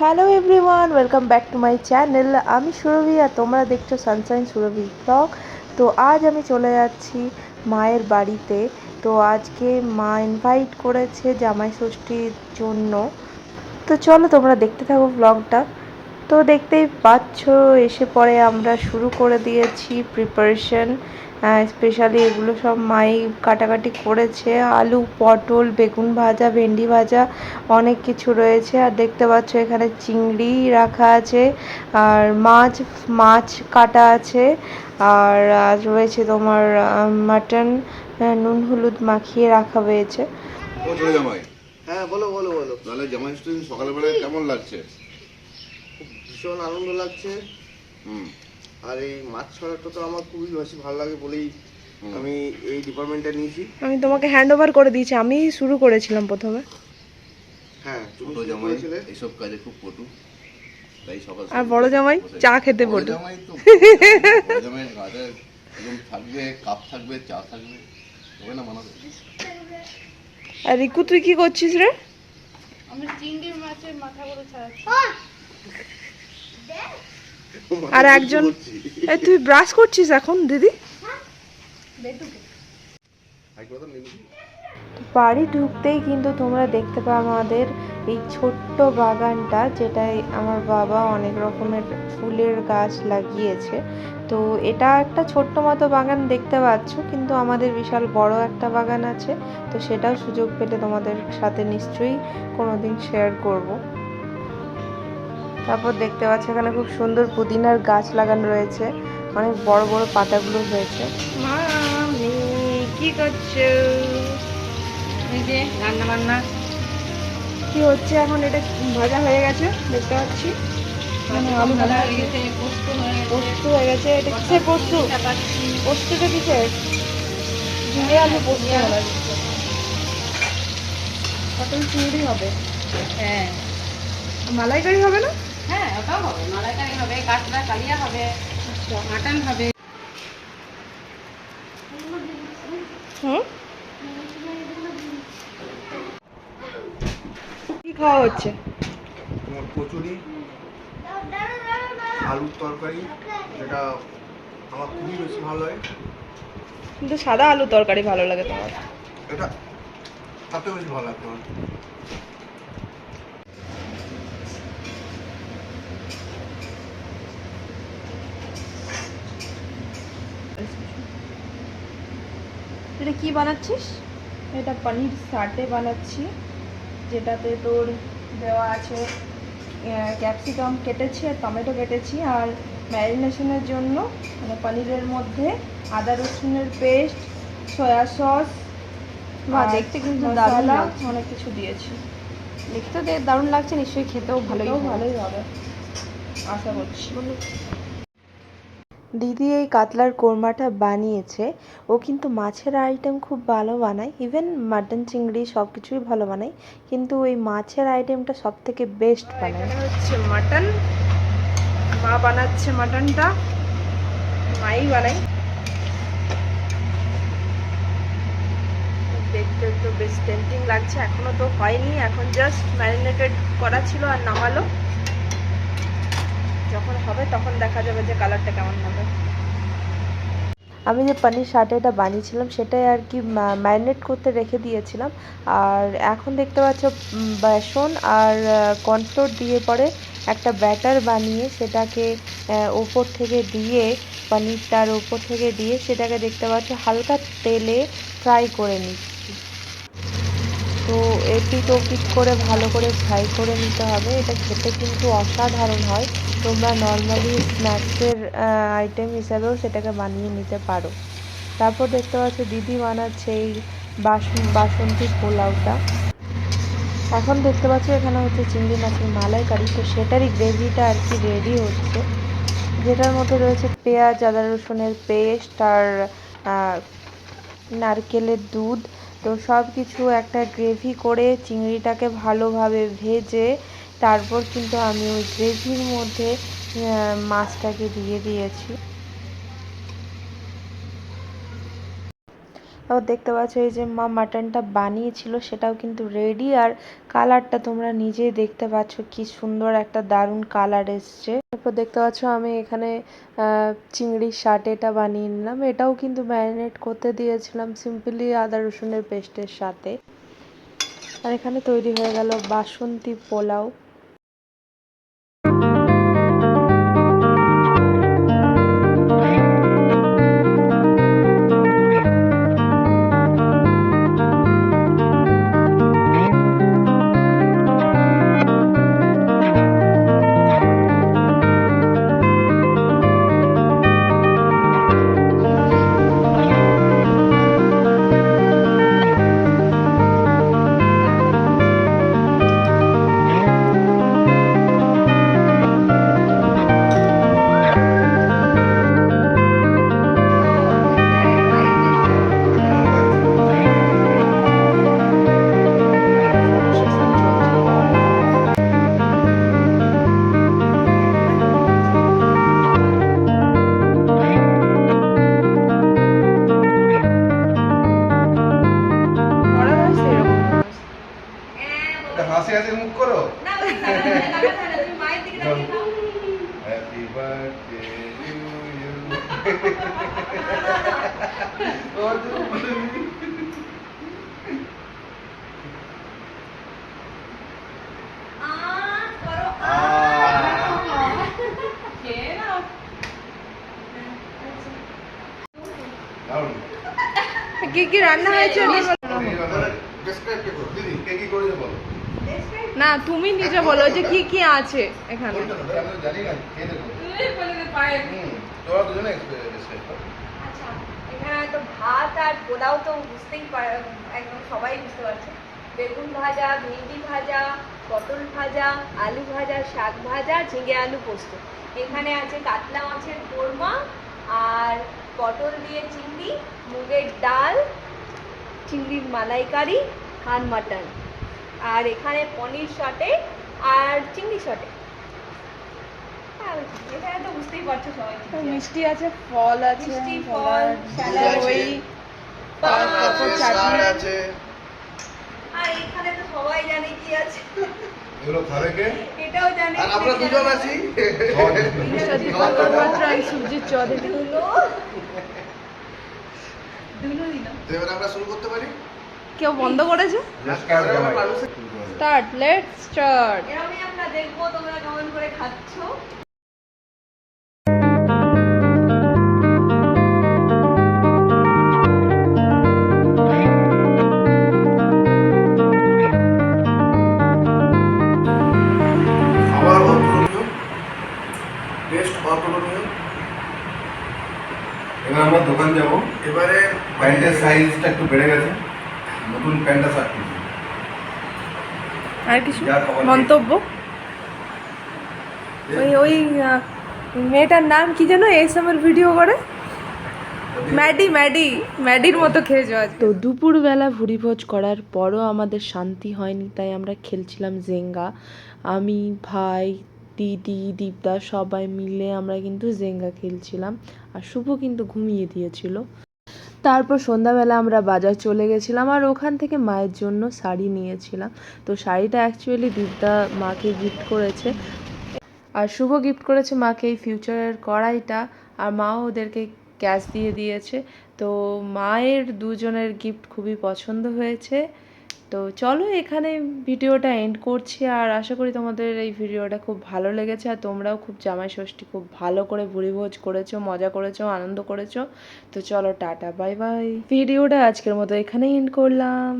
Hello everyone welcome back to my channel আমি সুরভি আর তোমরা দেখছ সানশাইন সুরভি ব্লগ তো আজ আমি চলে যাচ্ছি মায়ের বাড়িতে। তো আজকে মা ইনভাইট করেছে জামাই ষষ্ঠীর জন্য। তো চলো তোমরা দেখতে থাকো ব্লগটা তো দেখতেই পাচ্ছ, এসে পরে আমরা শুরু করে দিয়েছি প্রিপারেশন স্পেশালি এগুলো সব মাই কাটাকাটি করেছে। আলু পটল বেগুন ভাজা ভেন্ডি ভাজা অনেক কিছু রয়েছে। আর দেখতে পাচ্ছ এখানে চিংড়ি রাখা আছে। আর মাছ মাছ কাটা আছে। আর আজ রয়েছে তোমার মাটন নুন হলুদ মাখিয়ে রাখা হয়েছে। হ্যাঁ বলো বলো বলো। তাহলে জামাই সকালবেলায় কেমন লাগছে? ভীষণ আনন্দ লাগছে। হুম। আর এই মাছ ছড়াটা তো আমার খুবই বেশি ভালো লাগে বলেই আমি এই ডিপার্টমেন্টটা নিয়েছি। আমি তোমাকে হ্যান্ড ওভার করে দিয়েছি আমি শুরু করেছিলাম প্রথমে। হ্যাঁ তুমি ছোট জামাই এইসব কাজে খুব পটু। তাই সকাল আর বড় জামাই চা খেতে বড় পড়তো জামাই তো বড় জামাইয়ের একদম থাকবে কাপ থাকবে চা থাকবে। হবে না মানাবে আর রিকু তুই কি করছিস রে? আমি চিংড়ি মাছের মাথাগুলো ছাড়াচ্ছি। আর একজন এই তুই ব্রাশ করছিস এখন দিদি? বাড়ি ঢুকতেই কিন্তু তোমরা দেখতে পাও আমাদের এই ছোট্ট বাগানটা যেটাই আমার বাবা অনেক রকমের ফুলের গাছ লাগিয়েছে। তো এটা একটা ছোট্ট মতো বাগান দেখতে পাচ্ছ কিন্তু আমাদের বিশাল বড় একটা বাগান আছে। তো সেটাও সুযোগ পেলে তোমাদের সাথে নিশ্চয়ই কোনোদিন শেয়ার করব। তারপর দেখতে পাচ্ছ এখানে খুব সুন্দর পুদিনার গাছ লাগানো রয়েছে। অনেক বড় বড় পাতাগুলো হয়েছে। কি করছ? রান্না বান্না। কি হচ্ছে এখন? এটা ভাজা হয়ে গেছে দেখতে পাচ্ছি। মানে আলু ভাজা। হয়ে গেছে পোস্ত হয়ে গেছে। এটা কিসের পোস্ত? চাপাচ্ছি পোস্তটা কিসের? ঝিঙে আলু পোস্ত। হবে পটল চিংড়ি হবে? হ্যাঁ। মালাইকারি হবে না? হ্যাঁ ওটাও হবে। মালাইকারি হবে কাঁচরা কালিয়া হবে মাটন হবে। হুম? কি খাওয়া হচ্ছে? তোমার কচুরি আলুর তরকারি যেটা আমার খুবই বেশি ভালো লাগে। কিন্তু সাদা আলু তরকারি ভালো লাগে তোমার। এটা তাতে বেশি ভালো লাগে আমার এটা কি বানাচ্ছিস? এটা পনির সাটে বানাচ্ছি যেটাতে তোর দেওয়া আছে ক্যাপসিকাম কেটেছি আর টমেটো কেটেছি আর ম্যারিনেশনের জন্য মানে পনিরের মধ্যে আদা রসুনের পেস্ট সয়া সস বাহ, দেখতে কিন্তু দারুণ অনেক কিছু দিয়েছি। দেখতেও দে- দারুণ লাগছে নিশ্চয়ই খেতেও ভালোই ভালোই হবে আশা করছি। দিদি এই কাতলার কোরমাটা বানিয়েছে। ও কিন্তু মাছের আইটেম খুব ভালো বানায়। ইভেন মাটন চিংড়ি সব কিছুই ভালো বানায়। কিন্তু ওই মাছের আইটেমটা সব থেকে বেস্ট বানায় হচ্ছে মাটন মা বানাচ্ছে মাটনটা মাই বানাই দেখতে তো বেশ টেম্পটিং লাগছে। এখনও তো হয়নি। এখন জাস্ট ম্যারিনেটেড করা ছিল আর নামালো। যখন হবে, তখন দেখা যাবে যে কালারটা কেমন হবে। আমি যে পনির সাটেটা বানিয়েছিলাম, সেটাই আর কি ম্যারিনেট করতে রেখে দিয়েছিলাম। আর এখন দেখতে পাচ্ছ বেসন আর কর্নফ্লোর দিয়ে পরে একটা ব্যাটার বানিয়ে সেটাকে ওপর থেকে দিয়ে, পনিরটার ওপর থেকে দিয়ে সেটাকে দেখতে পাচ্ছ, হালকা তেলে ফ্রাই করে নিচ্ছি। তো এপিট ওপিট করে ভালো করে ফ্রাই করে নিতে হবে। এটা খেতে কিন্তু অসাধারণ হয়। তোমরা নর্মালি স্ন্যাক্সের আইটেম হিসাবেও সেটাকে বানিয়ে নিতে পারো। তারপর দেখতে পাচ্ছ দিদি বানাচ্ছে এই বাসন বাসন্তী পোলাওটা। এখন দেখতে পাচ্ছ এখানে হচ্ছে চিংড়ি মাছের মালাইকারি। তো সেটারই গ্রেভিটা আর কি রেডি হচ্ছে। যেটার মধ্যে রয়েছে পেঁয়াজ, আদা রসুনের পেস্ট আর নারকেলের দুধ। তো সব কিছু একটা গ্রেভি করে চিংড়িটাকে ভালোভাবে ভেজে তারপর কিন্তু আমি ওই গ্রেভির মধ্যে মাছটাকে দিয়ে দিয়েছি। তারপর দেখতে পাচ্ছ এই যে মা মাটনটা বানিয়েছিল, সেটাও কিন্তু রেডি। আর কালারটা তোমরা নিজেই দেখতে পাচ্ছ, কি সুন্দর একটা দারুণ কালার এসছে। তারপর দেখতে পাচ্ছ আমি এখানে চিংড়ির শার্টেটা বানিয়ে নিলাম। এটাও কিন্তু ম্যারিনেট করতে দিয়েছিলাম সিম্পলি আদা রসুনের পেস্টের সাথে। আর এখানে তৈরি হয়ে গেল বাসন্তী পোলাও। কি কি রান্না হয়েছে? ডেসক্রাইব কে করো দিদি কে কি করেছে বলো না তুমি নিজে বলো যে কি কি আছে এখানে তো তো ভাত আর পোলাও তো বুঝতেই পার একদম সবাই বুঝতে পারছে। বেগুন ভাজা, ভেন্ডি ভাজা, পটল ভাজা, আলু ভাজা, শাক ভাজা, ঝিঙে আলু পোস্ত। এখানে আছে কাতলা মাছের কোরমা আর পটল দিয়ে চিংড়ি, মুগের ডাল, চিংড়ির মালাইকারি আর মাটন। আর এখানে পনির শটে আর চিংড়ি শটে। এখানে তো বুঝতেই পারছ সবাই। মিষ্টি আছে ফল আছে মিষ্টি, ফল, স্যালাড আছে। চাটনি। আর এখানে তো সবাই জানে কি আছে। এগুলো খাবে কে? এটাও জানে আর আমরা দুজন আছি। মিষ্টি দীপক মাত্র আমি সুজির চৌধুরী দুলো দুলো দিল এবার আমরা শুরু করতে পারি? কেউ বন্ধ করেছে? স্টার্ট লেটস স্টার্ট আমরা দেখব তোমরা কেমন করে খাচ্ছো। টেস্ট অতুলনীয় এবার আমরা দোকান যাব। এবারে প্যান্টের সাইজটা একটু বেড়ে গেছে। নতুন প্যান্টটা শার্ট আর কিছু মন্তব্য? ওই ওই মেয়েটার নাম কি যেন? এসএমের ভিডিও করে। ম্যাডি ম্যাডি ম্যাডির মতো খেয়ে যাওয়া। তো দুপুরবেলা ভুরিভোজ করার পরও আমাদের শান্তি হয়নি তাই আমরা খেলছিলাম জেঙ্গা। আমি ভাই দিদি দীপদা সবাই মিলে আমরা কিন্তু জেঙ্গা খেলছিলাম আর শুভ কিন্তু ঘুমিয়ে দিয়েছিল। তারপর সন্ধ্যাবেলা আমরা বাজার চলে গেছিলাম আর ওখান থেকে মায়ের জন্য শাড়ি নিয়েছিলাম। তো শাড়িটা অ্যাকচুয়ালি দীপদা মাকে গিফট করেছে। আর শুভ গিফট করেছে মাকে এই ফিউচারের কড়াইটা আর মাও ওদেরকে ক্যাশ দিয়ে দিয়েছে। তো মায়ের দুজনের গিফট খুবই পছন্দ হয়েছে। তো চলো এখানে ভিডিওটা এন্ড করছি আর আশা করি তোমাদের এই ভিডিওটা খুব ভালো লেগেছে আর তোমরাও খুব জামাই ষষ্ঠী খুব ভালো করে ভুরিভোজ করেছ, মজা করেছ, আনন্দ করেছ। তো চলো টাটা বাই বাই ভিডিওটা আজকের মতো এখানেই এন্ড করলাম।